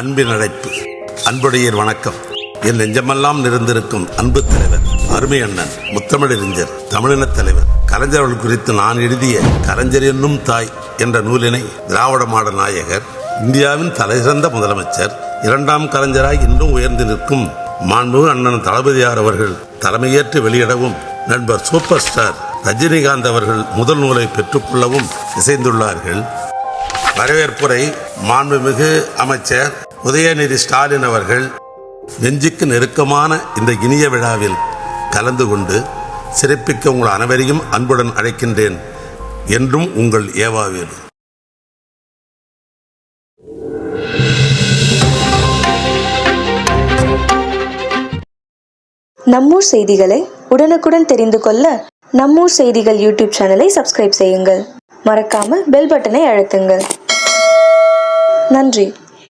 அன்பின் அழைப்பு அன்புடையர் வணக்கம். என் நெஞ்சமெல்லாம் நிறைந்திருக்கும் அன்பு தலைவர் அருமை அண்ணன் முத்தமிழறிஞர் தமிழினத் தலைவர். கலைஞர் அவர்கள் குறித்து நான் எழுதிய கலைஞர் என்னும் தாய் என்ற நூலினை திராவிட மாட நாயகர் இந்தியாவின் தலைசிறந்த முதலமைச்சர் இரண்டாம் கலைஞராய் இன்னும் உயர்ந்து நிற்கும் மாண்பு அண்ணன் தளபதியார் அவர்கள் தலைமையேற்று வெளியிடவும் நண்பர் சூப்பர் ஸ்டார் ரஜினிகாந்த் அவர்கள் முதல் நூலை பெற்றுக்கொள்ளவும் இசைந்துள்ளார்கள். வரவேற்புரை மாண்புமிகு அமைச்சர் உதயநிதி ஸ்டாலின் அவர்கள் நெஞ்சுக்கு நெருக்கமான இந்த இனிய விழாவில் கலந்து கொண்டு சிறப்பிக்க உங்கள் அனைவரையும் அன்புடன் அழைக்கின்றேன் என்றும் உங்கள் ஏவாவேலு நம்மூர் செய்திகளை உடனுக்குடன் தெரிந்து கொள்ள நம்மூர் செய்திகள் யூடியூப் சேனலை சப்ஸ்கிரைப் செய்யுங்கள். மறக்காம பெல் பட்டனை அழுத்துங்கள். நன்றி.